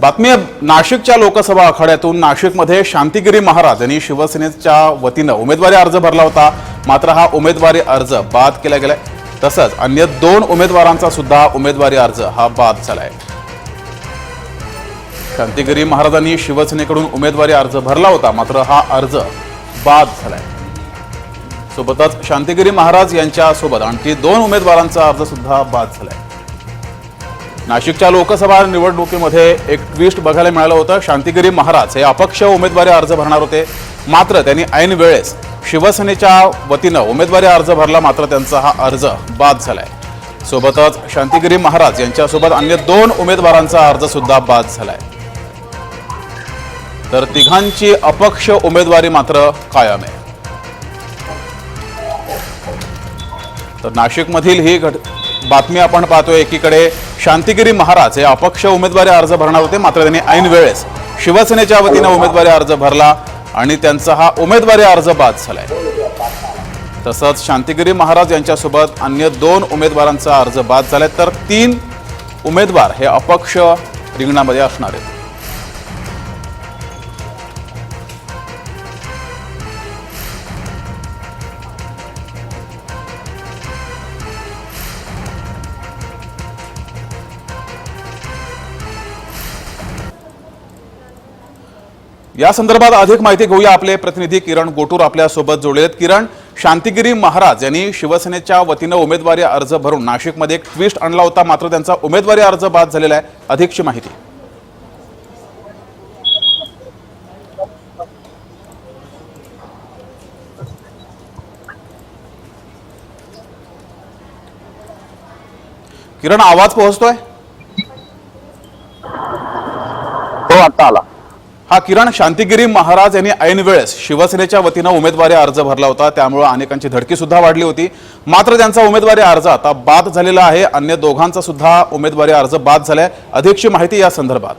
बातमी नाशिकच्या लोकसभा आखाड्यातून नाशिकमध्ये शांतिगिरी महाराज यांनी शिवसेनेच्या वतीनं उमेदवारी अर्ज भरला होता. मात्र हा उमेदवारी अर्ज बाद केला गेलाय. तसंच अन्य दोन उमेदवारांचा सुद्धा उमेदवारी अर्ज हा बाद झालाय. शांतिगिरी महाराजांनी शिवसेनेकडून उमेदवारी अर्ज भरला होता मात्र हा अर्ज बाद झालाय. सोबतच शांतिगिरी महाराज यांच्यासोबत आणखी दोन उमेदवारांचा अर्ज सुद्धा बाद झालाय. नाशिकच्या लोकसभा निवडणुकीमध्ये एक ट्विस्ट बघायला मिळालं होतं. शांतिगिरी महाराज हे अपक्ष उमेदवारी अर्ज भरणार होते. मात्र त्यांनी ऐन वेळेस शिवसेनेच्या वतीनं उमेदवारी अर्ज भरला मात्र त्यांचा हा अर्ज बाद झालाय. सोबतच शांतिगिरी महाराज यांच्यासोबत अन्य दोन उमेदवारांचा अर्ज सुद्धा बाद झालाय. तर तिघांची अपक्ष उमेदवारी मात्र कायम आहे. तर नाशिकमधील ही घट बातमी आपण पाहतोय एकीकडे शांतिगिरी महाराज हे अपक्ष उमेदवारी अर्ज भरणार होते मात्र त्यांनी ऐन वेळेस शिवसेनेच्या वतीनं उमेदवारी अर्ज भरला आणि त्यांचा हा उमेदवारी अर्ज बाद झालाय. तसंच शांतिगिरी महाराज यांच्यासोबत अन्य दोन उमेदवारांचा अर्ज बाद झालाय तर तीन उमेदवार हे अपक्ष रिंगणामध्ये असणार आहेत. या संदर्भात अधिक माहिती घेऊया आपले प्रतिनिधी किरण गोटूर आपल्यासोबत किरण शांतिगिरी महाराज यांनी शिवसेनेच्या वतीनं उमेदवारी अर्ज भरून नाशिकमध्ये एक ट्विस्ट आणला होता मात्र त्यांचा उमेदवारी अर्ज बाद झालेला आहे. अधिकची माहिती. किरण आवाज पोहोचतोय? हो आता आला. हा किरण शांतिगिरी महाराज यांनी ऐन वेळेस शिवसेनेच्या वतीनं उमेदवारी अर्ज भरला होता. त्यामुळे अनेकांची धडकी सुद्धा वाढली होती. मात्र त्यांचा उमेदवारी अर्ज आता बाद झालेला आहे. अन्य दोघांचा सुद्धा उमेदवारी अर्ज बाद झालाय. अधिकची माहिती या संदर्भात.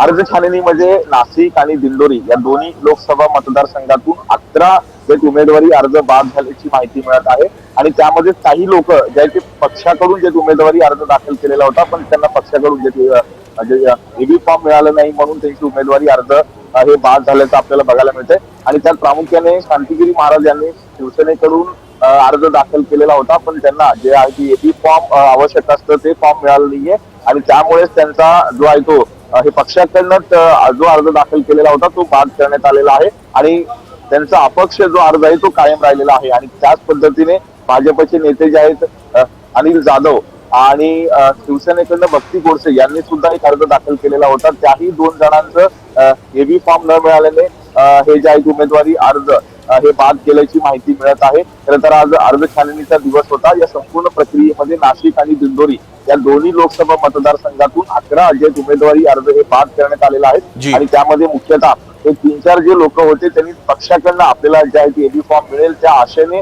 अर्ज छाननीमध्ये म्हणजे नाशिक आणि दिंडोरी या दोन्ही लोकसभा मतदारसंघातून अकरा एक उमेदवारी अर्ज बाद झाल्याची माहिती मिळत आहे. आणि त्यामध्ये काही लोक ज्यांचे पक्षाकडून जे उमेदवारी अर्ज दाखल केलेला होता पण त्यांना पक्षाकडून जे एबी फॉर्म म्हणजे, मिळालं नाही म्हणून त्यांची उमेदवारी अर्ज हे बाद झाल्याचं आपल्याला बघायला मिळतंय. आणि त्यात प्रामुख्याने शांतिगिरी महाराज यांनी शिवसेनेकडून अर्ज दाखल केलेला होता पण त्यांना जे आहे की एबी फॉर्म आवश्यक असतं ते फॉर्म मिळालं नाहीये. आणि त्यामुळेच त्यांचा जो आहे तो हे पक्षाकडनं जो अर्ज दाखल केलेला होता तो बाद करण्यात आलेला आहे. आणि त्यांचा अपक्ष जो अर्ज आहे तो कायम राहिलेला आहे. आणि त्याच पद्धतीने भाजपचे नेते जे आहेत अनिल जाधव आणि शिवसेनेकडनं भक्ती गोडसे यांनी सुद्धा एक अर्ज दाखल केलेला होता. त्याही दोन जणांचं एबी फॉर्म न मिळाल्याने हे जे आहेत उमेदवारी अर्ज हे बाद केल्याची माहिती मिळत आहे खरं तर आज अर्ज छाननीचा दिवस होता या संपूर्ण प्रक्रियेमध्ये नाशिक आणि दिंडोरी या दोन्ही लोकसभा मतदारसंघातून अकरा जे उमेदवारी अर्ज हे बाद करण्यात आलेला जी. आहे आणि त्यामध्ये मुख्यतः हे तीन चार जे लोक होते त्यांनी पक्षाकडनं आपल्याला जे आहे एबी फॉर्म मिळेल त्या आशेने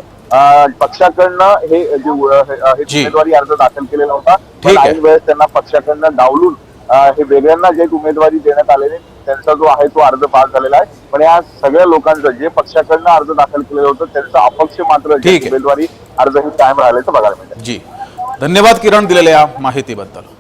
पक्षाकडनं हे जे. उमेदवारी अर्ज दाखल केलेला होता पण. ऐन वेळेस त्यांना पक्षाकडनं डावलून हे वेगळ्यांना जे उमेदवारी देण्यात आलेले त्यांचा जो आहे तो अर्ज बाद झालेला आहे. पण या सगळ्या लोकांचं जे पक्षाकडनं अर्ज दाखल केलेलं होतं त्यांचा अपक्ष मात्र. उमेदवारी अर्ज हे कायम राहिल्याचं बघायला मिळतं जी. धन्यवाद किरण दिलेल्या या माहितीबद्दल.